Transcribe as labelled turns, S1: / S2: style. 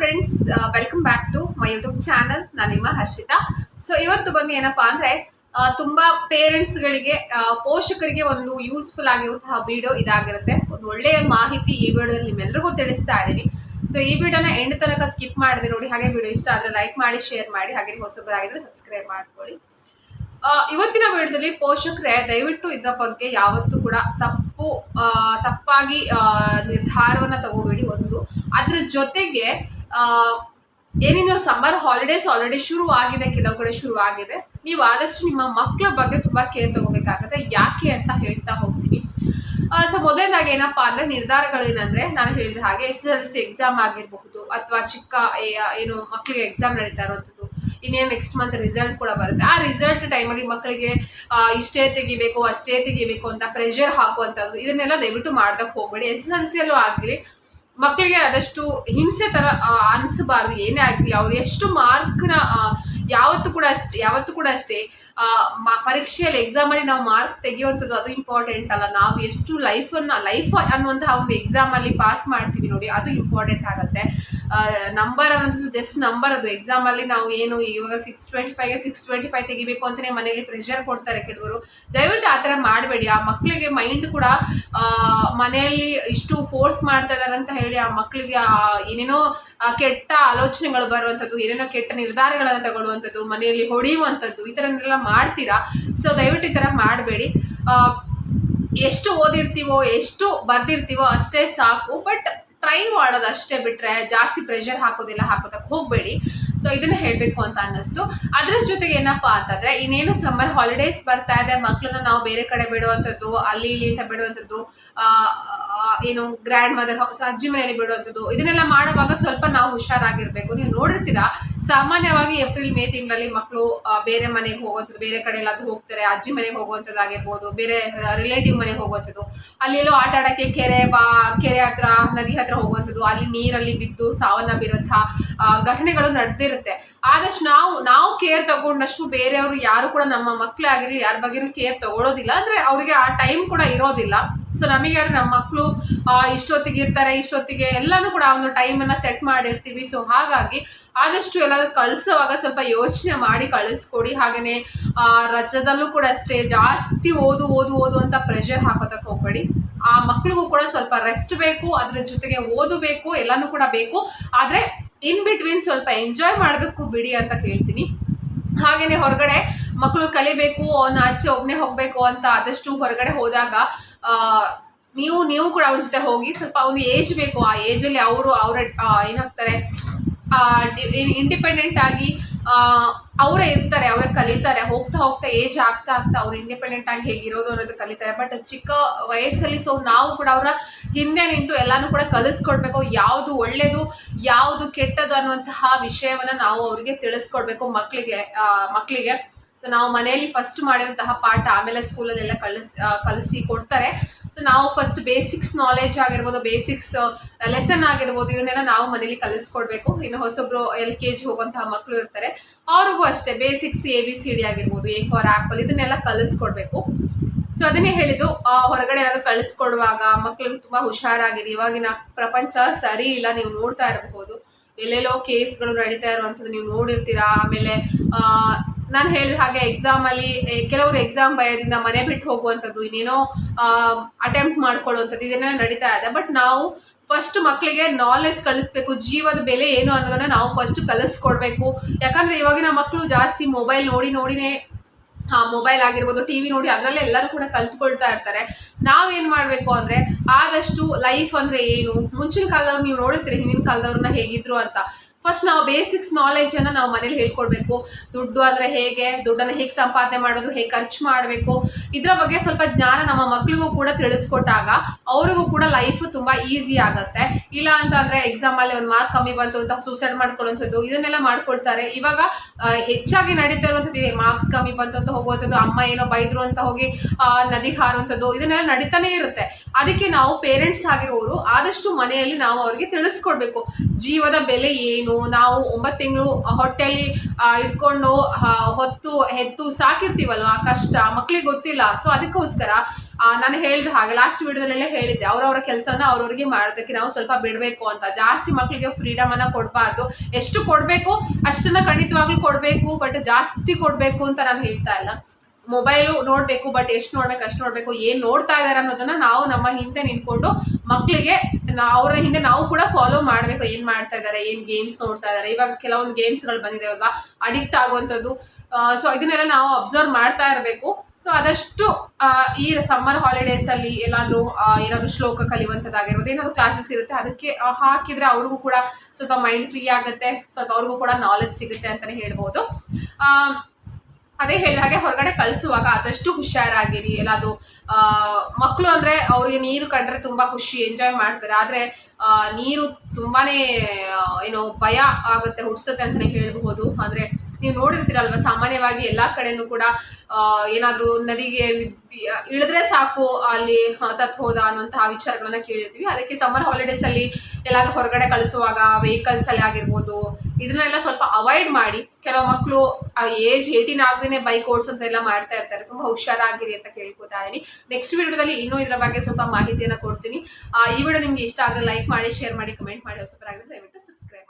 S1: Friends welcome back to my YouTube channel ನಾನು ನಿಮ್ಮ Harshita. So ಇವತ್ತು ಬಂದು ಏನಪ್ಪಾ ಅಂದ್ರೆ ತುಂಬ ತುಂಬಾ ಪೇರೆಂಟ್ಸ್ ಗಳಿಗೆ ಪೋಷಕರಿಗೆ ಒಂದು ಯೂಸ್ಫುಲ್ ಆಗಿರುವಂತಹ ವಿಡಿಯೋ ಇದಾಗಿರುತ್ತೆ. ಒಂದು ಒಳ್ಳೆಯ ಮಾಹಿತಿ ಈ ವಿಡಿಯೋದಲ್ಲಿ ನಿಮ್ಮೆಲ್ಲರಿಗೂ ತಿಳಿಸ್ತಾ ಇದ್ದೀನಿ. ಸೊ ಈ ವಿಡಿಯೋನ ಎಂಡ್ ತನಕ ಸ್ಕಿಪ್ ಮಾಡಿದೆ ನೋಡಿ, ಹಾಗೆ ವಿಡಿಯೋ ಇಷ್ಟ ಆದ್ರೆ ಲೈಕ್ ಮಾಡಿ ಶೇರ್ ಮಾಡಿ, ಹಾಗೆ ಹೊಸಬರಾಗಿದ್ರೆ ಸಬ್ಸ್ಕ್ರೈಬ್ ಮಾಡ್ಕೊಳ್ಳಿ. ಇವತ್ತಿನ ವಿಡಿಯೋದಲ್ಲಿ ಪೋಷಕರೇ, ದಯವಿಟ್ಟು ಇದರ ಬಗ್ಗೆ ಯಾವತ್ತೂ ಕೂಡ ತಪ್ಪು ತಪ್ಪಾಗಿ ನಿರ್ಧಾರವನ್ನು ತಗೋಬೇಡಿ. ಒಂದು, ಅದ್ರ ಜೊತೆಗೆ ಏನೇನು ಸಮ್ಮರ್ ಹಾಲಿಡೇಸ್ ಆಲ್ರೆಡಿ ಶುರು ಆಗಿದೆ ಕೆಲವು ಕಡೆ ಶುರು ಆಗಿದೆ ನೀವು ಆದಷ್ಟು ನಿಮ್ಮ ಮಕ್ಕಳ ಬಗ್ಗೆ ತುಂಬಾ ಕೇರ್ ತಗೋಬೇಕಾಗುತ್ತೆ. ಯಾಕೆ ಅಂತ ಹೇಳ್ತಾ ಹೋಗ್ತೀನಿ. ಸೊ ಮೊದಲನೇದಾಗಿ ಏನಪ್ಪಾ ಅಂದ್ರೆ ನಿರ್ಧಾರಗಳೇನಂದ್ರೆ ನಾನು ಹೇಳಿದ ಹಾಗೆ ಎಸ್ ಎಲ್ ಸಿ ಎಕ್ಸಾಮ್ ಆಗಿರಬಹುದು, ಅಥವಾ ಚಿಕ್ಕ ಏನು ಮಕ್ಕಳಿಗೆ ಎಕ್ಸಾಮ್ ನಡೀತಾ ಇರೋವಂಥದ್ದು, ಇನ್ನೇನು ನೆಕ್ಸ್ಟ್ ಮಂತ್ ರಿಸಲ್ಟ್ ಕೂಡ ಬರುತ್ತೆ. ಆ ರಿಸಲ್ಟ್ ಟೈಮಲ್ಲಿ ಮಕ್ಕಳಿಗೆ ಇಷ್ಟೇ ತೆಗಿಬೇಕು, ಅಷ್ಟೇ ತೆಗಿಬೇಕು ಅಂತ ಪ್ರೆಷರ್ ಹಾಕುವಂಥದ್ದು, ಇದನ್ನೆಲ್ಲ ದಯವಿಟ್ಟು ಮಾಡ್ದಕ್ಕೆ ಹೋಗಬೇಡಿ. ಎಸ್ ಎಲ್ ಸಿಯಲ್ಲೂ ಆಗಲಿ ಮಕ್ಕಳಿಗೆ ಆದಷ್ಟು ಹಿಂಸೆ ಥರ ಅನಿಸಬಾರ್ದು. ಏನೇ ಆಗಲಿ, ಅವ್ರು ಎಷ್ಟು ಮಾರ್ಕ್ನ ಯಾವತ್ತು ಕೂಡ ಅಷ್ಟೇ, ಯಾವತ್ತೂ ಕೂಡ ಅಷ್ಟೇ ಪರೀಕ್ಷೆಯಲ್ಲಿ ಎಕ್ಸಾಮಲ್ಲಿ ನಾವು ಮಾರ್ಕ್ ತೆಗೆಯುವಂಥದ್ದು ಅದು ಇಂಪಾರ್ಟೆಂಟ್ ಅಲ್ಲ. ನಾವು ಎಷ್ಟು ಲೈಫನ್ನು, ಲೈಫ್ ಅನ್ನುವಂತಹ ಒಂದು ಎಕ್ಸಾಮಲ್ಲಿ ಪಾಸ್ ಮಾಡ್ತೀವಿ ನೋಡಿ, ಅದು ಇಂಪಾರ್ಟೆಂಟ್ ಆಗುತ್ತೆ. ನಂಬರ್ ಅನ್ನೋದು ಜಸ್ಟ್ ನಂಬರ್ ಅದು. ಎಕ್ಸಾಮಲ್ಲಿ ನಾವು ಏನು ಇವಾಗ ಸಿಕ್ಸ್ ಟ್ವೆಂಟಿ ಫೈವ್ಗೆ ಸಿಕ್ಸ್ ಟ್ವೆಂಟಿ ಫೈವ್ ತೆಗಿಬೇಕು ಅಂತಲೇ ಮನೆಯಲ್ಲಿ ಪ್ರೆಷರ್ ಕೊಡ್ತಾರೆ ಕೆಲವರು. ದಯವಿಟ್ಟು ಆ ಥರ ಮಾಡಬೇಡಿ. ಆ ಮಕ್ಕಳಿಗೆ ಮೈಂಡ್ ಕೂಡ ಮನೆಯಲ್ಲಿ ಇಷ್ಟು ಫೋರ್ಸ್ ಮಾಡ್ತಾ ಇದ್ದಾರೆ ಅಂತ ಹೇಳಿ ಆ ಮಕ್ಕಳಿಗೆ ಏನೇನೋ ಕೆಟ್ಟ ಆಲೋಚನೆಗಳು ಬರುವಂಥದ್ದು, ಏನೇನೋ ಕೆಟ್ಟ ನಿರ್ಧಾರಗಳನ್ನು ತಗೊಳ್ಳುವಂಥದ್ದು, ಮನೆಯಲ್ಲಿ ಹೊಡೆಯುವಂಥದ್ದು, ಈ ಥರನೆಲ್ಲ ಮಾಡ್ತೀರಾ? ಸೊ ದಯವಿಟ್ಟು ಈ ಥರ ಮಾಡಬೇಡಿ. ಎಷ್ಟು ಓದಿರ್ತೀವೋ, ಎಷ್ಟು ಬರ್ದಿರ್ತೀವೋ ಅಷ್ಟೇ ಸಾಕು. ಬಟ್ ಟ್ರೈ ಮಾಡೋದು ಅಷ್ಟೇ ಬಿಟ್ರೆ ಜಾಸ್ತಿ ಪ್ರೆಷರ್ ಹಾಕೋದಿಲ್ಲ, ಹಾಕೋದಕ್ಕೆ ಹೋಗಬೇಡಿ. ಸೊ ಇದನ್ನ ಹೇಳಬೇಕು ಅಂತ ಅನ್ನಿಸ್ತು. ಅದ್ರ ಜೊತೆಗೆ ಏನಪ್ಪ ಅಂತಂದ್ರೆ, ಇನ್ನೇನು ಸಮ್ಮರ್ ಹಾಲಿಡೇಸ್ ಬರ್ತಾ ಇದೆ ಮಕ್ಕಳನ್ನ ನಾವು ಬೇರೆ ಕಡೆ ಬಿಡುವಂಥದ್ದು, ಅಲ್ಲಿ ಇಲ್ಲಿ ಅಂತ ಬಿಡುವಂಥದ್ದು ಏನು ಗ್ರ್ಯಾಂಡ್ ಮದರ್ ಹೌಸ್ ಅಜ್ಜಿ ಮನೆಯಲ್ಲಿ ಬಿಡುವಂಥದ್ದು ಇದನ್ನೆಲ್ಲ ಮಾಡುವಾಗ ಸ್ವಲ್ಪ ನಾವು ಹುಷಾರಾಗಿರ್ಬೇಕು. ನೀವು ನೋಡಿರ್ತೀರಾ ಸಾಮಾನ್ಯವಾಗಿ ಏಪ್ರಿಲ್ ಮೇ ತಿಂಗಳಲ್ಲಿ ಮಕ್ಕಳು ಬೇರೆ ಮನೆಗೆ ಹೋಗುವಂಥದ್ದು ಬೇರೆ ಕಡೆ ಎಲ್ಲಾದರೂ ಹೋಗ್ತಾರೆ ಅಜ್ಜಿ ಮನೆಗೆ ಹೋಗುವಂಥದ್ದಾಗಿರ್ಬೋದು ಬೇರೆ ರಿಲೇಟಿವ್ ಮನೆಗೆ ಹೋಗುವಂಥದ್ದು. ಅಲ್ಲೆಲ್ಲೋ ಆಟ ಆಡೋಕ್ಕೆ ಕೆರೆ ಬಾ ಕೆರೆ ಹತ್ರ ನದಿ ಹತ್ರ ಹೋಗುವಂಥದ್ದು ಅಲ್ಲಿ ನೀರಲ್ಲಿ ಬಿದ್ದು ಸಾವನ್ನಪ್ಪಿರುವಂತಹ ಆ, ಘಟನೆಗಳು ನಡೆದಿರುತ್ತೆ. ಆದಷ್ಟು ನಾವು ನಾವು ಕೇರ್ ತಗೊಂಡಷ್ಟು ಬೇರೆಯವರು ಯಾರು ಕೂಡ ನಮ್ಮ ಮಕ್ಕಳೇ ಆಗಿರಲಿ ಯಾರ ಬಗ್ಗೆ ಕೇರ್ ತಗೊಳ್ಳೋದಿಲ್ಲ ಅಂದ್ರೆ ಅವರಿಗೆ ಆ ಟೈಮ್ ಕೂಡ ಇರೋದಿಲ್ಲ. ಸೊ ನಮಗೆ ಆದರೆ ನಮ್ಮ ಮಕ್ಕಳು ಇಷ್ಟೊತ್ತಿಗೆ ಇರ್ತಾರೆ, ಇಷ್ಟೊತ್ತಿಗೆ ಎಲ್ಲಾನು ಕೂಡ ಒಂದು ಟೈಮನ್ನು ಸೆಟ್ ಮಾಡಿರ್ತೀವಿ. ಸೊ ಹಾಗಾಗಿ ಆದಷ್ಟು ಎಲ್ಲಾದ್ರೂ ಕಳಿಸೋವಾಗ ಸ್ವಲ್ಪ ಯೋಚನೆ ಮಾಡಿ ಕಳಿಸ್ಕೊಡಿ. ಹಾಗೆಯೇ ರಜದಲ್ಲೂ ಕೂಡ ಅಷ್ಟೇ ಜಾಸ್ತಿ ಓದು ಓದು ಓದು ಅಂತ ಪ್ರೆಷರ್ ಹಾಕೋದಕ್ಕೆ ಹೋಗಬೇಡಿ. ಆ ಮಕ್ಕಳಿಗೂ ಕೂಡ ಸ್ವಲ್ಪ ರೆಸ್ಟ್ ಬೇಕು, ಅದರ ಜೊತೆಗೆ ಓದು ಬೇಕು ಎಲ್ಲಾನು ಕೂಡ ಬೇಕು. ಆದರೆ ಇನ್ ಬಿಟ್ವೀನ್ ಸ್ವಲ್ಪ ಎಂಜಾಯ್ ಮಾಡಬೇಕು ಬಿಡಿ ಅಂತ ಕೇಳ್ತೀನಿ. ಹಾಗೆಯೇ ಹೊರಗಡೆ ಮಕ್ಕಳು ಕಲಿಬೇಕು, ಅವ್ನ ಆಚೆ ಒಬ್ಬನೇ ಹೋಗಬೇಕು ಅಂತ ಆದಷ್ಟು ಹೊರಗಡೆ ಹೋದಾಗ ನೀವು ನೀವು ಕೂಡ ಅವ್ರ ಜೊತೆ ಹೋಗಿ ಸ್ವಲ್ಪ ಒಂದು ಏಜ್ ಬೇಕು. ಆ ಏಜಲ್ಲಿ ಅವರು, ಅವರ ಏನಾಗ್ತಾರೆ ಇಂಡಿಪೆಂಡೆಂಟ್ ಆಗಿ ಅವರೇ ಇರ್ತಾರೆ, ಅವರೇ ಕಲಿತಾರೆ. ಹೋಗ್ತಾ ಹೋಗ್ತಾ ಏಜ್ ಆಗ್ತಾ ಆಗ್ತಾ ಅವ್ರು ಇಂಡಿಪೆಂಡೆಂಟ್ ಆಗಿ ಹೇಗಿರೋದು ಅನ್ನೋದು ಕಲಿತಾರೆ. ಬಟ್ ಚಿಕ್ಕ ವಯಸ್ಸಲ್ಲಿ ಸೊ ನಾವು ಕೂಡ ಅವರ ಹಿಂದೆ ನಿಂತು ಎಲ್ಲಾನು ಕೂಡ ಕಲಿಸ್ಕೊಡ್ಬೇಕು. ಯಾವುದು ಒಳ್ಳೆಯದು ಯಾವುದು ಕೆಟ್ಟದು ಅನ್ನುವಂತಹ ವಿಷಯವನ್ನು ನಾವು ಅವರಿಗೆ ತಿಳಿಸ್ಕೊಡ್ಬೇಕು ಮಕ್ಕಳಿಗೆ ಮಕ್ಕಳಿಗೆ ಸೊ ನಾವು ಮನೆಯಲ್ಲಿ ಫಸ್ಟ್ ಮಾಡಿರುವಂತಹ ಪಾಠ ಆಮೇಲೆ ಸ್ಕೂಲಲ್ಲೆಲ್ಲ ಕಲಿಸ್ ಆ, ಕಲಿಸಿ ಕೊಡ್ತಾರೆ. ಸೊ ನಾವು ಫಸ್ಟ್ ಬೇಸಿಕ್ಸ್ ನಾಲೆಜ್ ಆಗಿರ್ಬೋದು ಬೇಸಿಕ್ಸ್ ಲೆಸನ್ ಆಗಿರ್ಬೋದು ಇದನ್ನೆಲ್ಲ ನಾವು ಮನೇಲಿ ಕಲಿಸ್ಕೊಡ್ಬೇಕು. ಇನ್ನು ಹೊಸೊಬ್ರು ಎಲ್ ಕೆ ಜಿ ಹೋಗುವಂತಹ ಮಕ್ಕಳು ಇರ್ತಾರೆ ಅವ್ರಿಗೂ ಅಷ್ಟೇ. Basics A B C D ಆಗಿರ್ಬೋದು ಎ ಫಾರ್ ಆ್ಯಪಲ್ ಇದನ್ನೆಲ್ಲ ಕಲಿಸ್ಕೊಡ್ಬೇಕು. ಸೊ ಅದನ್ನೇ ಹೇಳಿದ್ದು ಹೊರಗಡೆ ಏನಾದ್ರು ಕಳಿಸ್ಕೊಡುವಾಗ ಮಕ್ಳಿಗೆ ತುಂಬ ಹುಷಾರಾಗಿರಿ. ಇವಾಗಿನ ಪ್ರಪಂಚ ಸರಿ ಇಲ್ಲ ನೀವು ನೋಡ್ತಾ ಇರಬಹುದು. ಎಲ್ಲೆಲ್ಲೋ ಕೇಸ್ಗಳು ನಡೀತಾ ಇರುವಂಥದ್ದು ನೀವು ನೋಡಿರ್ತೀರಾ. ಆಮೇಲೆ ನಾನು ಹೇಳಿದ ಹಾಗೆ ಎಕ್ಸಾಮಲ್ಲಿ ಕೆಲವರು ಎಕ್ಸಾಮ್ ಭಯದಿಂದ ಮನೆ ಬಿಟ್ಟು ಹೋಗುವಂಥದ್ದು, ಇನ್ನೇನೋ ಅಟೆಂಪ್ಟ್ ಮಾಡ್ಕೊಳ್ಳುವಂಥದ್ದು, ಇದನ್ನೆಲ್ಲ ನಡೀತಾ ಇದೆ. ಬಟ್ ನಾವು ಫಸ್ಟ್ ಮಕ್ಕಳಿಗೆ ನಾಲೆಜ್ ಕಲಿಸ್ಬೇಕು ಜೀವದ ಬೆಲೆ ಏನು ಅನ್ನೋದನ್ನ ನಾವು ಫಸ್ಟ್ ಕಲಿಸ್ಕೊಡ್ಬೇಕು. ಯಾಕಂದ್ರೆ ಇವಾಗಿನ ಮಕ್ಕಳು ಜಾಸ್ತಿ ಮೊಬೈಲ್ ನೋಡಿ ನೋಡಿನೇ ಮೊಬೈಲ್ ಆಗಿರ್ಬೋದು ಟಿ ವಿ ನೋಡಿ ಅದರಲ್ಲೇ ಎಲ್ಲರೂ ಕೂಡ ಕಲ್ತ್ಕೊಳ್ತಾ ಇರ್ತಾರೆ. ನಾವೇನು ಮಾಡಬೇಕು ಅಂದರೆ, ಆದಷ್ಟು ಲೈಫ್ ಅಂದರೆ ಏನು? ಮುಂಚಿನ ಕಾಲದವ್ರು ನೀವು ನೋಡಿರ್ತೀರಿ, ಹಿಂದಿನ ಕಾಲದವ್ರನ್ನ ಹೇಗಿದ್ರು ಅಂತ. ಫಸ್ಟ್ ನಾವು ಬೇಸಿಕ್ಸ್ ನಾಲೆಜನ್ನು ನಾವು ಮನೇಲಿ ಹೇಳ್ಕೊಡ್ಬೇಕು. ದುಡ್ಡು ಅಂದರೆ ಹೇಗೆ? ದುಡ್ಡನ್ನು ಹೇಗೆ ಸಂಪಾದನೆ ಮಾಡೋದು? ಹೇಗೆ ಖರ್ಚು ಮಾಡಬೇಕು? ಇದರ ಬಗ್ಗೆ ಸ್ವಲ್ಪ ಜ್ಞಾನ ನಮ್ಮ ಮಕ್ಕಳಿಗೂ ಕೂಡ ತಿಳಿಸ್ಕೊಟ್ಟಾಗ ಅವ್ರಿಗೂ ಕೂಡ ಲೈಫ್ ತುಂಬ ಈಸಿ ಆಗುತ್ತೆ. ಇಲ್ಲ ಅಂತ ಅಂದರೆ ಎಕ್ಸಾಮಲ್ಲಿ ಒಂದು ಮಾರ್ಕ್ ಕಮ್ಮಿ ಬಂತು ಅಂತ ಸೂಸೈಡ್ ಮಾಡ್ಕೊಳ್ಳುವಂಥದ್ದು, ಇದನ್ನೆಲ್ಲ ಮಾಡ್ಕೊಳ್ತಾರೆ. ಇವಾಗ ಹೆಚ್ಚಾಗಿ ನಡೀತಾ ಇರುವಂಥದ್ದು ಇದೆ ಮಾರ್ಕ್ಸ್ ಕಮ್ಮಿ ಬಂತು ಅಂತ ಹೋಗುವಂಥದ್ದು, ಅಮ್ಮ ಏನೋ ಬೈದ್ರು ಅಂತ ಹೋಗಿ ನದಿಗೆ ಹಾರುವಂಥದ್ದು, ಇದನ್ನೆಲ್ಲ ನಡೀತಾನೇ ಇರುತ್ತೆ. ಅದಕ್ಕೆ ನಾವು ಪೇರೆಂಟ್ಸ್ ಆಗಿರೋರು ಆದಷ್ಟು ಮನೆಯಲ್ಲಿ ನಾವು ಅವರಿಗೆ ತಿಳಿಸ್ಕೊಡ್ಬೇಕು. ಜೀವದ ಬೆಲೆ ಏನು? ನಾವು ಒಂಬತ್ತು ತಿಂಗಳು ಹೊಟ್ಟೆಲಿ ಇಟ್ಕೊಂಡು ಹೊತ್ತು ಹೆತ್ತು ಸಾಕಿರ್ತೀವಲ್ವಾ? ಕಷ್ಟ ಮಕ್ಳಿಗೆ ಗೊತ್ತಿಲ್ಲ. ಸೊ ಅದಕ್ಕೋಸ್ಕರ ನಾನು ಹೇಳಿದ ಹಾಗೆ ಲಾಸ್ಟ್ ವಿಡಿಯೋದಲ್ಲೆಲ್ಲ ಹೇಳಿದ್ದೆ. ಅವ್ರವ್ರ ಕೆಲಸನ ಅವ್ರವ್ರಿಗೆ ಮಾಡೋದಕ್ಕೆ ನಾವು ಸ್ವಲ್ಪ ಬಿಡಬೇಕು ಅಂತ. ಜಾಸ್ತಿ ಮಕ್ಕಳಿಗೆ ಫ್ರೀಡಮ್ ಅನ್ನ ಕೊಡಬಾರ್ದು. ಎಷ್ಟು ಕೊಡಬೇಕು? ಅಷ್ಟನ್ನ ಖಂಡಿತವಾಗ್ಲೂ ಕೊಡಬೇಕು ಬಟ್ ಜಾಸ್ತಿ ಕೊಡಬೇಕು ಅಂತ ನಾನು ಹೇಳ್ತಾ ಇಲ್ಲ. ಮೊಬೈಲು ನೋಡಬೇಕು ಬಟ್ ಎಷ್ಟು ನೋಡ್ಬೇಕು, ಅಷ್ಟು ನೋಡಬೇಕು, ಏನು ನೋಡ್ತಾ ಇದ್ದಾರೆ ಅನ್ನೋದನ್ನು ನಾವು ನಮ್ಮ ಹಿಂದೆ ನಿಂತ್ಕೊಂಡು ಮಕ್ಕಳಿಗೆ ಅವರ ಹಿಂದೆ ನಾವು ಕೂಡ ಫಾಲೋ ಮಾಡಬೇಕು, ಏನು ಮಾಡ್ತಾ ಇದ್ದಾರೆ ಏನು ಗೇಮ್ಸ್ ನೋಡ್ತಾ ಇದ್ದಾರೆ ಇವಾಗ ಕೆಲವೊಂದು ಗೇಮ್ಸ್ಗಳು ಬಂದಿದ್ದಾವಲ್ವಾ ಅಡಿಕ್ಟ್ ಆಗುವಂಥದ್ದು. ಸೊ ಇದನ್ನೆಲ್ಲ ನಾವು ಅಬ್ಸರ್ವ್ ಮಾಡ್ತಾ ಇರಬೇಕು. ಸೊ ಆದಷ್ಟು ಈ ಸಮ್ಮರ್ ಹಾಲಿಡೇಸಲ್ಲಿ ಎಲ್ಲಾದರೂ ಏನಾದರೂ ಶ್ಲೋಕ ಕಲಿಯುವಂಥದ್ದಾಗಿರ್ಬೋದು, ಏನಾದರೂ ಕ್ಲಾಸಸ್ ಇರುತ್ತೆ, ಅದಕ್ಕೆ ಹಾಕಿದರೆ ಅವ್ರಿಗೂ ಕೂಡ ಸ್ವಲ್ಪ ಮೈಂಡ್ ಫ್ರೀ ಆಗುತ್ತೆ. ಸ್ವಲ್ಪ ಅವ್ರಿಗೂ ಕೂಡ ನಾಲೆಜ್ ಸಿಗುತ್ತೆ ಅಂತಲೇ ಹೇಳ್ಬೋದು. ಅದೇ ಹೇಳಿದ ಹಾಗೆ ಹೊರಗಡೆ ಕಳಿಸುವಾಗ ಆದಷ್ಟು ಹುಷಾರಾಗಿರಿ. ಎಲ್ಲಾದರೂ ಮಕ್ಕಳು ಅಂದರೆ ಅವ್ರಿಗೆ ನೀರು ಕಂಡ್ರೆ ತುಂಬ ಖುಷಿ ಎಂಜಾಯ್ ಮಾಡ್ತಾರೆ. ಆದರೆ ನೀರು ತುಂಬಾ ಏನು ಭಯ ಆಗುತ್ತೆ ಹುಟ್ಟಿಸುತ್ತೆ ಅಂತಲೇ ಹೇಳ್ಬೋದು ಆದರೆ ನೀವು ನೋಡಿರ್ತೀರಲ್ವ, ಸಾಮಾನ್ಯವಾಗಿ ಎಲ್ಲ ಕಡೆನೂ ಕೂಡ ಏನಾದರೂ ನದಿಗೆ ಇಳಿದ್ರೆ ಸಾಕು, ಅಲ್ಲಿ ಸತ್ ಹೋದ ಅನ್ನುವಂತಹ ವಿಚಾರಗಳನ್ನ ಕೇಳಿರ್ತೀವಿ. ಅದಕ್ಕೆ ಸಮ್ಮರ್ ಹಾಲಿಡೇಸಲ್ಲಿ ಎಲ್ಲಾದ್ರೂ ಹೊರಗಡೆ ಕಳಿಸುವಾಗ ವೆಹಿಕಲ್ಸ್ ಅಲ್ಲಿ ಆಗಿರ್ಬೋದು ಇದನ್ನೆಲ್ಲ ಸ್ವಲ್ಪ ಅವಾಯ್ಡ್ ಮಾಡಿ, ಕೆಲವು ಮಕ್ಕಳು ಏಜ್ ಏಯ್ಟೀನ್ ಆಗದೇನೆ ಬೈಕ್ ಓಡಿಸೋಂತೆಲ್ಲ ಮಾಡ್ತಾ ಇರ್ತಾರೆ. ತುಂಬ ಹುಷಾರಾಗಿರಿ ಅಂತ ಕೇಳ್ಕೊತಾ ಇದೀನಿ. ನೆಕ್ಸ್ಟ್ ವಿಡಿಯೋದಲ್ಲಿ ಇನ್ನೂ ಇದರ ಬಗ್ಗೆ ಸ್ವಲ್ಪ ಮಾಹಿತಿಯನ್ನು ಕೊಡ್ತೀನಿ. ಈ ವಿಡಿಯೋ ನಿಮಗೆ ಇಷ್ಟ ಆದರೆ ಲೈಕ್ ಮಾಡಿ ಶೇರ್ ಮಾಡಿ ಕಮೆಂಟ್ ಮಾಡಿ, ಹೊಸಬರಾಗಿದ್ರೆ ದಯವಿಟ್ಟು ಸಬ್ಸ್ಕ್ರೈಬ್